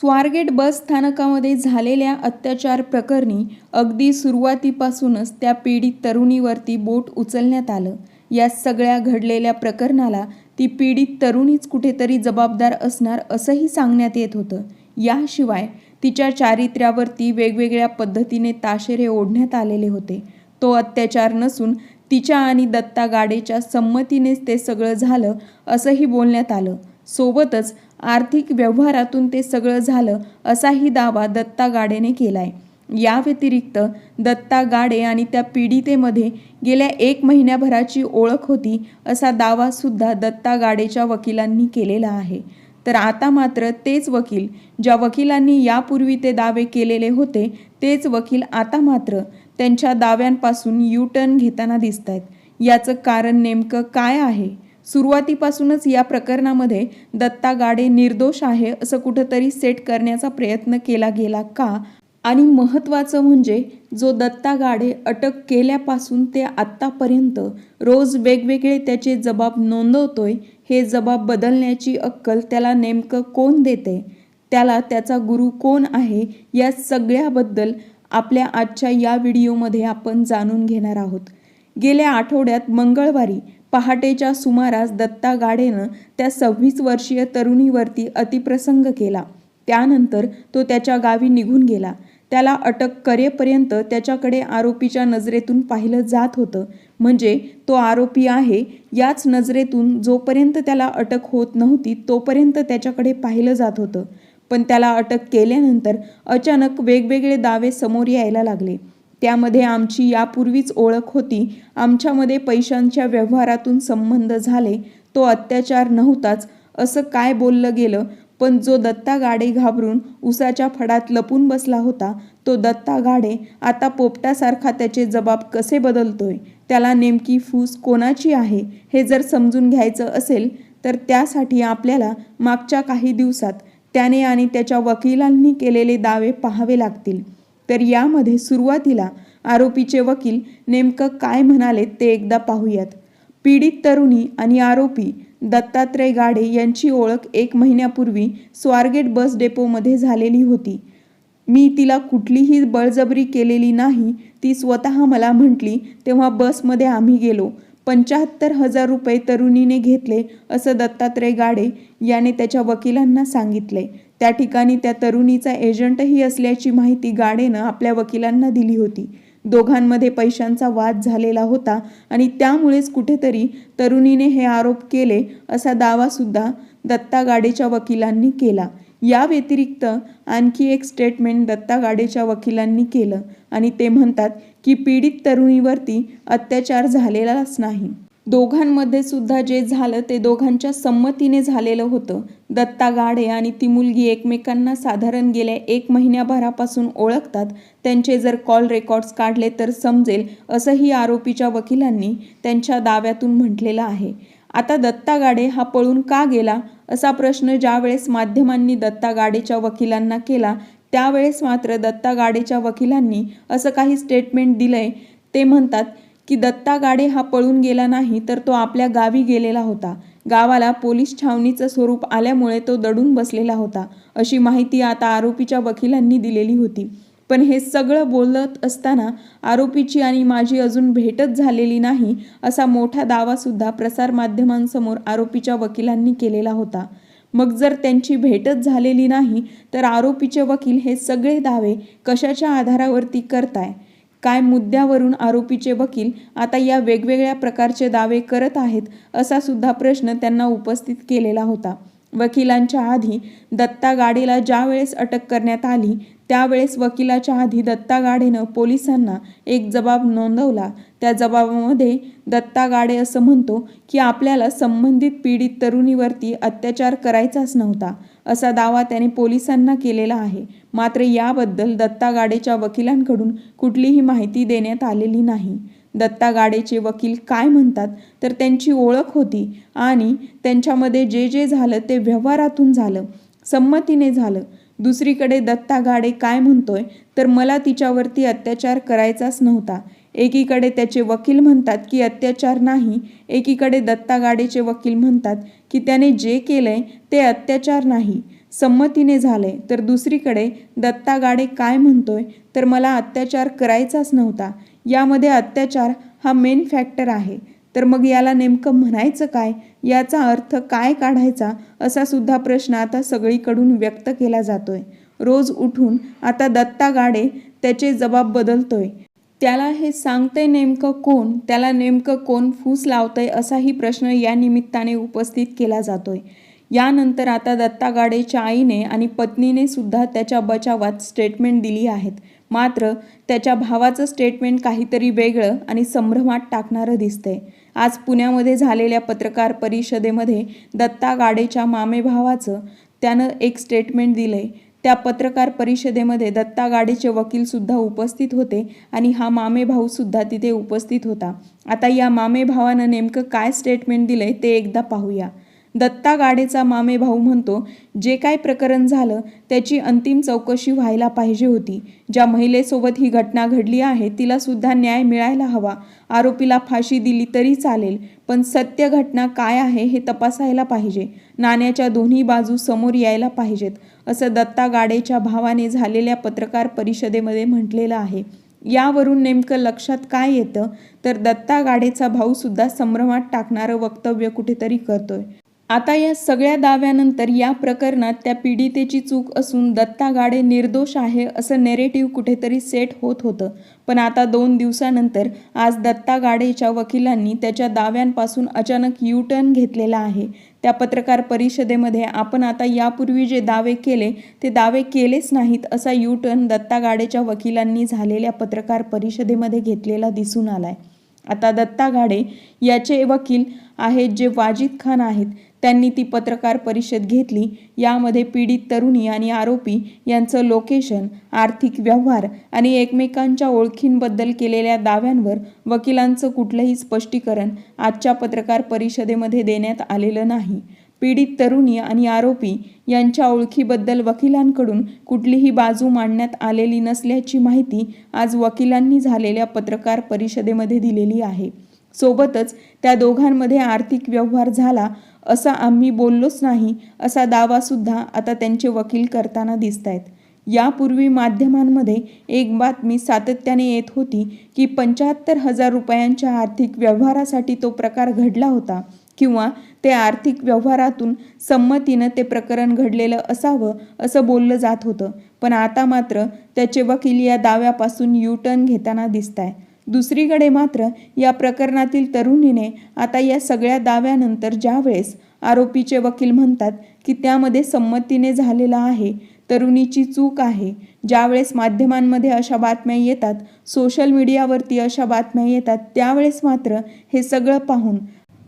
स्वारगेट बस स्थानकामध्ये झालेल्या अत्याचार प्रकरणी अगदी सुरुवातीपासूनच त्या पीडित तरुणीवरती बोट उचलण्यात आलं. या सगळ्या घडलेल्या प्रकरणाला ती पीडित तरुणीच कुठेतरी जबाबदार असणार असंही सांगण्यात येत होतं. याशिवाय तिच्या चारित्र्यावरती वेगवेगळ्या पद्धतीने ताशेरे ओढण्यात आलेले होते. तो अत्याचार नसून तिच्या आणि दत्ता गाडेच्या संमतीनेच ते सगळं झालं असंही बोलण्यात आलं. सोबतच आर्थिक व्यवहारातून ते सगळं झालं असाही दावा दत्ता गाडेने केलाय. या व्यतिरिक्त दत्ता गाडे आणि त्या पीडितेमध्ये गेल्या एक महिन्याभराची ओळख होती असा दावा सुद्धा दत्ता गाडेच्या वकिलांनी केलेला आहे. तर आता मात्र तेच वकील ज्या वकिलांनी यापूर्वी ते दावे केलेले होते तेच वकील आता मात्र त्यांच्या दाव्यांपासून यू टर्न घेताना दिसत आहेत याचं कारण नेमकं काय आहे? सुरुवातीपासूनच या प्रकरणामध्ये दत्ता गाडे निर्दोष आहे असं कुठंतरी सेट करण्याचा प्रयत्न केला गेला का? आणि महत्त्वाचं म्हणजे जो दत्ता गाडे अटक केल्यापासून ते आत्तापर्यंत रोज वेगवेगळे त्याचे जबाब नोंदवतोय हे जबाब बदलण्याची अक्कल त्याला नेमकं कोण देते? त्याला त्याचा गुरु कोण आहे? या सगळ्याबद्दल आपल्या आजच्या या व्हिडिओमध्ये आपण जाणून घेणार आहोत. गेल्या आठवड्यात मंगळवारी पहाटेच्या सुमारास दत्ता गाडेनं त्या सव्वीस वर्षीय तरुणीवरती अतिप्रसंग केला. त्यानंतर तो त्याच्या गावी निघून गेला. त्याला अटक करेपर्यंत त्याच्याकडे आरोपीच्या नजरेतून पाहिलं जात होतं. म्हणजे तो आरोपी आहे याच नजरेतून जोपर्यंत त्याला अटक होत नव्हती तोपर्यंत त्याच्याकडे पाहिलं जात होतं. पण त्याला अटक केल्यानंतर अचानक वेगवेगळे दावे समोर यायला लागले. त्यामध्ये आमची यापूर्वीच ओळख होती. आमच्यामध्ये पैशांच्या व्यवहारातून संबंध झाले. तो अत्याचार नव्हताच. असं काय बोललं गेलं? पण जो दत्ता गाडे घाबरून उसाच्या फडात लपून बसला होता तो दत्ता गाडे आता पोपटासारखा त्याचे जबाब कसे बदलतोय? त्याला नेमकी फूस कोणाची आहे? हे जर समजून घ्यायचं असेल तर त्यासाठी आपल्याला मागच्या काही दिवसात त्याने आणि त्याच्या वकिलांनी केलेले दावे पाहावे लागतील. तर यामध्ये सुरुवातीला आरोपीचे वकील नेमकं काय म्हणाले ते एकदा पाहूयात. पीडित तरुणी आणि आरोपी दत्तात्रय गाडे यांची ओळख एक महिन्यापूर्वी स्वारगेट बस डेपोमध्ये झालेली होती. मी तिला कुठलीही बळजबरी केलेली नाही ती स्वतः मला म्हटली तेव्हा बसमध्ये आम्ही गेलो. पंच्याहत्तर हजार रुपये तरुणीने घेतले असं दत्तात्रय गाडे याने त्याच्या वकिलांना सांगितले. त्या ठिकाणी त्या तरुणीचा एजंटही असल्याची माहिती गाडेनं आपल्या वकिलांना दिली होती. दोघांमध्ये पैशांचा वाद झालेला होता आणि त्यामुळेच कुठेतरी तरुणीने हे आरोप केले असा दावासुद्धा दत्ता गाडेच्या वकिलांनी केला. या व्यतिरिक्त आणखी एक स्टेटमेंट दत्ता गाडेच्या वकिलांनी केलं आणि ते म्हणतात की पीडित तरुणीवरती अत्याचार झालेलाच नाही. दोघांमध्ये सुद्धा जे झालं ते दोघांच्या संमतीने झालेलं होतं. दत्ता गाडे आणि ती मुलगी एकमेकांना साधारण गेल्या एक महिन्याभरापासून ओळखतात. त्यांचे जर कॉल रेकॉर्ड्स काढले तर समजेल असंही आरोपीच्या वकिलांनी त्यांच्या दाव्यातून म्हटलेलं आहे. आता दत्ता गाडे हा पळून का गेला? असा प्रश्न ज्यावेळेस माध्यमांनी दत्ता गाडेच्या वकिलांना केला त्यावेळेस मात्र दत्ता गाडेच्या वकिलांनी असं काही स्टेटमेंट दिलंय ते म्हणतात की दत्ता गाडे हा पळून गेला नाही तर तो आपल्या गावी गेलेला होता. गावाला पोलीस छावणीचं स्वरूप आल्यामुळे तो दडून बसलेला होता अशी माहिती आता आरोपीच्या वकिलांनी दिलेली होती. पण हे सगळं बोलत असताना आरोपीची आणि माझी अजून भेटच झालेली नाही असा मोठा दावासुद्धा प्रसारमाध्यमांसमोर आरोपीच्या वकिलांनी केलेला होता. मग जर त्यांची भेटच झालेली नाही तर आरोपीचे वकील हे सगळे दावे कशाच्या आधारावरती करताय? काय मुद्द्यावरून आरोपीचे वकील आता या वेगवेगळ्या प्रकारचे दावे करत आहेत असा सुद्धा प्रश्न त्यांना उपस्थित केलेला होता. वकिलांच्या आधी दत्ता गाडेला ज्या वेळेस अटक करण्यात आली त्यावेळेस वकिलाच्या आधी दत्ता गाडेनं पोलिसांना एक जबाब नोंदवला. त्या जबाबामध्ये दत्ता गाडे असं म्हणतो की आपल्याला संबंधित पीडित तरुणीवरती अत्याचार करायचाच नव्हता असा दावा त्याने पोलिसांना केलेला आहे. मात्र याबद्दल दत्ता गाडेच्या वकिलांकडून कुठलीही माहिती देण्यात आलेली नाही. दत्ता गाडेचे वकील काय म्हणतात तर त्यांची ओळख होती आणि त्यांच्यामध्ये जे जे झालं ते व्यवहारातून झालं संमतीने झालं. दुसरीकडे दत्ता गाडे काय म्हणतोय? तर मला तिच्यावरती अत्याचार करायचाच नव्हता. एकीकडे त्याचे वकील म्हणतात की अत्याचार नाही एकीकडे दत्ता गाडेचे वकील म्हणतात की त्याने जे केलंय ते अत्याचार नाही. संमतीने झालंय. तर दुसरीकडे दत्ता गाडे काय म्हणतोय? तर मला अत्याचार करायचाच नव्हता. यामध्ये अत्याचार हा मेन फॅक्टर आहे. तर मग याला नेमकं म्हणायचं काय? याचा अर्थ काय काढायचा असा सुद्धा प्रश्न आता सगळीकडून व्यक्त केला जातोय. रोज उठून आता दत्ता गाडे त्याचे जबाब बदलतोय. त्याला हे सांगतंय नेमकं कोण? त्याला नेमकं कोण फूस लावतंय असाही प्रश्न या निमित्ताने उपस्थित केला जातोय. यानंतर आता दत्ता गाडेच्या आईने आणि पत्नीने सुद्धा त्याच्या बचावात स्टेटमेंट दिली आहेत. मात्र त्याच्या भावाचं स्टेटमेंट काहीतरी वेगळं आणि संभ्रमात टाकणारं दिसतंय. आज पुण्यामध्ये झालेल्या पत्रकार परिषदेमध्ये दत्ता गाडेच्या मामे भावाचं त्यानं एक स्टेटमेंट दिलंय. त्या पत्रकार परिषदेमध्ये दत्ता गाडेचे वकीलसुद्धा उपस्थित होते आणि हा मामे भाऊसुद्धा तिथे उपस्थित होता. आता या मामे भावानं नेमकं काय स्टेटमेंट दिलंय ते एकदा पाहूया. दत्ता गाडेचा मामे भाऊ म्हणतो जे काय प्रकरण झालं त्याची अंतिम चौकशी व्हायला पाहिजे होती. ज्या महिलेसोबत ही घटना घडली आहे तिला सुद्धा न्याय मिळायला हवा. आरोपीला फाशी दिली तरी चालेल पण सत्य घटना काय आहे हे तपासायला पाहिजे. नाण्याच्या दोन्ही बाजू समोर यायला पाहिजेत असं दत्ता गाडेच्या भावाने झालेल्या पत्रकार परिषदेमध्ये म्हटलेलं आहे. यावरून नेमकं लक्षात काय येतं? तर दत्ता गाडेचा भाऊसुद्धा संभ्रमात टाकणारं वक्तव्य कुठेतरी करतोय. आता या सगळ्या दाव्यानंतर या प्रकरणात त्या पीडितेची चूक असून दत्ता गाडे निर्दोष आहे असं नेरेटिव्ह कुठेतरी सेट होत होतं. पण आता दोन दिवसानंतर आज दत्ता गाडेच्या वकिलांनी त्याच्या दाव्यांपासून अचानक यू टर्न घेतलेला आहे. त्या पत्रकार परिषदेमध्ये आपण आता यापूर्वी जे दावे केले ते दावे केलेच नाहीत असा यू टर्न दत्ता गाडेच्या वकिलांनी झालेल्या पत्रकार परिषदेमध्ये घेतलेला दिसून आलाय. आता दत्ता गाडे याचे वकील आहेत जे वाजिद खान आहेत. त्यांनी ती पत्रकार परिषद घेतली. यामध्ये पीडित तरुणी आणि आरोपी यांचं लोकेशन आर्थिक व्यवहार आणि एकमेकांच्या ओळखींबद्दल केलेल्या दाव्यांवर वकिलांचं कुठलंही स्पष्टीकरण आजच्या पत्रकार परिषदेमध्ये देण्यात आलेलं नाही. पीडित तरुणी आणि आरोपी यांच्या ओळखीबद्दल वकिलांकडून कुठलीही बाजू मांडण्यात आलेली नसल्याची माहिती आज वकिलांनी झालेल्या पत्रकार परिषदेमध्ये दिलेली आहे. सोबतच त्या दोघांमध्ये आर्थिक व्यवहार झाला असा आम्ही बोललोच नाही असा दावासुद्धा आता त्यांचे वकील करताना दिसत आहेत यापूर्वी माध्यमांमध्ये एक बातमी सातत्याने येत होती की पंच्याहत्तर हजार रुपयांच्या आर्थिक व्यवहारासाठी तो प्रकार घडला होता किंवा ते आर्थिक व्यवहारातून संमतीनं ते प्रकरण घडलेलं असावं असं बोललं जात होतं. पण आता मात्र त्याचे वकील या दाव्यापासून यू टर्न घेताना दिसत आहे दुसरीकडे मात्र या प्रकरणातील तरुणीने आता या सगळ्या दाव्यानंतर ज्यावेळेस आरोपीचे वकील म्हणतात की त्यामध्ये संमतीने झालेला आहे तरुणीची चूक आहे ज्यावेळेस माध्यमांमध्ये अशा बातम्या येतात सोशल मीडियावरती अशा बातम्या येतात त्यावेळेस मात्र हे सगळं पाहून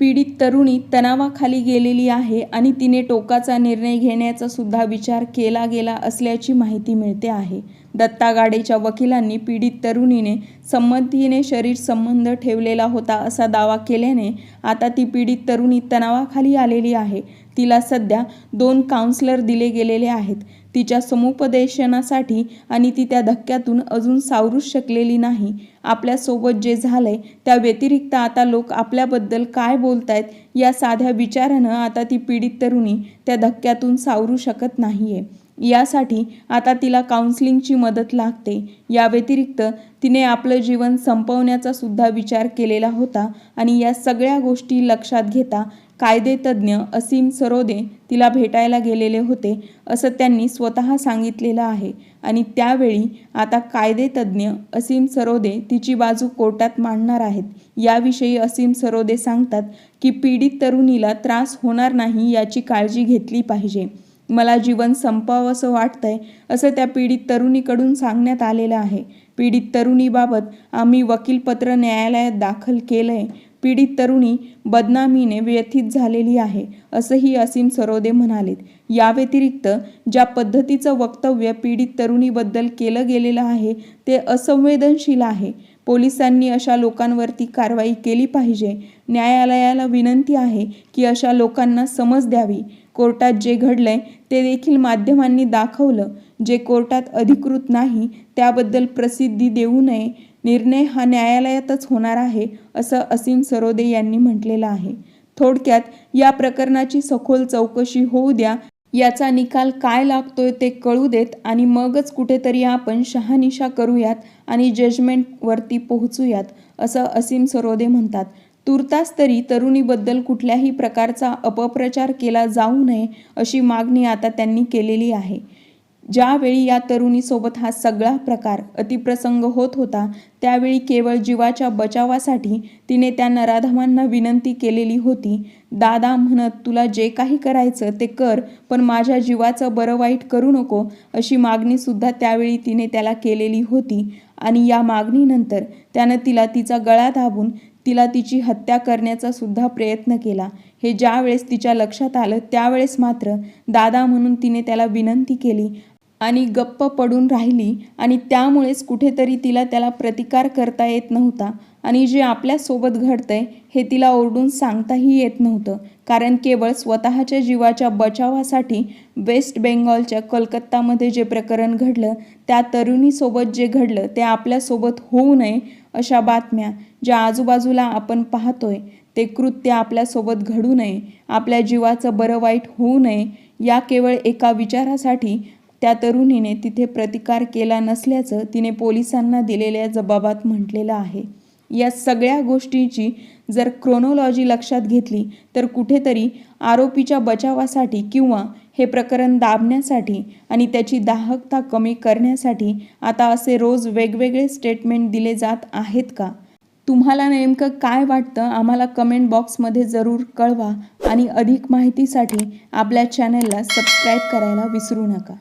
पीडित तरुणी तणावाखाली गेलेली आहे आणि तिने टोकाचा निर्णय घेण्याचा सुद्धा विचार केला गेला असल्याची माहिती मिळते आहे. दत्ता गाडेच्या वकिलांनी पीडित तरुणीने संमतीने शरीर संबंध ठेवलेला होता असा दावा केल्याने आता ती पीडित तरुणी तणावाखाली आलेली आहे. तिला सध्या दोन काउन्सलर दिले गेलेले आहेत. तिच्या समुपदेशनासाठी आणि ती त्या धक्क्यातून अजून सावरूच शकलेली नाही. आपल्यासोबत जे झालंय त्या व्यतिरिक्त आता लोक आपल्याबद्दल काय बोलतायत या साध्या विचारानं आता ती पीडित तरुणी त्या धक्क्यातून सावरू शकत नाहीये. यासाठी आता तिला काउन्सिलिंगची मदत लागते. या व्यतिरिक्त तिने आपलं जीवन संपवण्याचा सुद्धा विचार केलेला होता आणि या सगळ्या गोष्टी लक्षात घेता कायदेतज्ञ असीम सरोदे तिला भेटायला गेलेले होते असं त्यांनी स्वतः सांगितलेलं आहे. आणि त्यावेळी आता कायदेतज्ञ असीम सरोदे तिची बाजू कोर्टात मांडणार आहेत. याविषयी असीम सरोदे सांगतात की पीडित तरुणीला त्रास होणार नाही याची काळजी घेतली पाहिजे. मला जीवन संपवावंसं वाटतंय असं त्या पीडित तरुणीकडून सांगण्यात आलेलं आहे. पीडित तरुणीबाबत आम्ही वकीलपत्र न्यायालयात दाखल केलं आहे पीडित तरुणी बदनामीने व्यथित झालेली आहे असंही असीम सरोदे म्हणालेत. या व्यतिरिक्त ज्या पद्धतीचं वक्तव्य पीडित तरुणीबद्दल केलं गेलेलं आहे ते असंवेदनशील आहे. पोलिसांनी अशा लोकांवरती कारवाई केली पाहिजे. न्यायालयाला विनंती आहे की अशा लोकांना समज द्यावी. कोर्टात जे घडलंय ते देखील माध्यमांनी दाखवलं. जे कोर्टात अधिकृत नाही त्याबद्दल प्रसिद्धी देऊ नये. निर्णय हा न्यायालयातच होणार आहे असं असीम सरोदे यांनी म्हटलेलं आहे. थोडक्यात या प्रकरणाची सखोल चौकशी होऊ द्या याचा निकाल काय लागतोय ते कळू देत आणि मगच कुठेतरी आपण शहानिशा करूयात आणि जजमेंटवरती पोहोचूयात असं असीम सरोदे म्हणतात. तुर्तास तरी तरुणीबद्दल कुठल्याही प्रकारचा अपप्रचार केला जाऊ नये अशी मागणी आता त्यांनी केलेली आहे. ज्यावेळी या तरुणीसोबत हा सगळा प्रकार अतिप्रसंग होत होता त्यावेळी केवळ जीवाच्या बचावासाठी तिने त्या नराधमांना विनंती केलेली होती दादा म्हणत तुला जे काही करायचं ते कर पण माझ्या जीवाचं बरं वाईट करू नको अशी मागणीसुद्धा त्यावेळी तिने त्याला केलेली होती. आणि या मागणीनंतर त्यानं तिला तिचा गळा दाबून तिला तिची हत्या करण्याचा सुद्धा प्रयत्न केला. हे ज्यावेळेस तिच्या लक्षात आलं त्यावेळेस मात्र दादा म्हणून तिने त्याला विनंती केली आणि गप्प पडून राहिली आणि त्यामुळेच कुठेतरी तिला त्याला प्रतिकार करता येत नव्हता. आणि जे आपल्यासोबत घडतंय हे तिला ओरडून सांगताही येत नव्हतं. कारण केवळ स्वतःच्या जीवाच्या बचावासाठी वेस्ट बेंगॉलच्या कलकत्तामध्ये जे प्रकरण घडलं त्या तरुणीसोबत जे घडलं ते आपल्यासोबत होऊ नये अशा बातम्या ज्या आजूबाजूला आपण पाहतोय ते कृत्य आपल्यासोबत घडू नये आपल्या जीवाचं बरं वाईट होऊ नये या केवळ एका विचारासाठी त्या तरुणीने तिथे प्रतिकार केला नसल्याचं तिने पोलिसांना दिलेल्या जबाबात म्हटलेलं आहे. या सगळ्या गोष्टीची जर क्रोनोलॉजी लक्षात घेतली तर कुठेतरी आरोपीच्या बचावासाठी किंवा हे प्रकरण दाबण्यासाठी आणि त्याची दाहकता कमी करण्यासाठी आता असे रोज वेगवेगळे स्टेटमेंट दिले जात आहेत का? तुम्हाला नेमकं काय वाटतं? आम्हाला कमेंट बॉक्समध्ये जरूर कळवा आणि अधिक माहितीसाठी आपल्या चॅनलला सबस्क्राईब करायला विसरू नका.